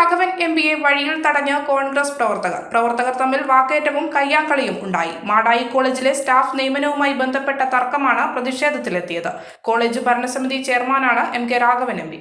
Raghavan M പിയെ വഴിയിൽ തടഞ്ഞ് കോൺഗ്രസ് പ്രവർത്തകർ. പ്രവർത്തകർ തമ്മിൽ വാക്കേറ്റവും കയ്യാങ്കളിയും ഉണ്ടായി. മാടായി കോളേജിലെ സ്റ്റാഫ് നിയമനവുമായി ബന്ധപ്പെട്ട തർക്കമാണ് പ്രതിഷേധത്തിലെത്തിയത്. കോളേജ് ഭരണസമിതി ചെയർമാനാണ് M K Raghavan M P.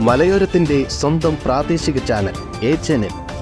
മലയോരത്തിന്റെ സ്വന്തം പ്രാദേശിക ചാനൽ എ ചാനൽ.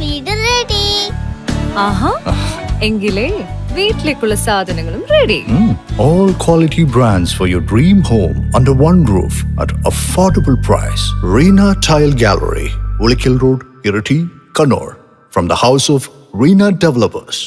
വീട് റെഡി ആഹാ എങ്കിലേ വീട്ടിലേക്കുള്ള സാധനങ്ങളും ready Mm. All quality brands for your dream home under one roof at affordable price. Reena Tile Gallery, Ulikil Road, Irati, Kannur. From the house of Reena Developers.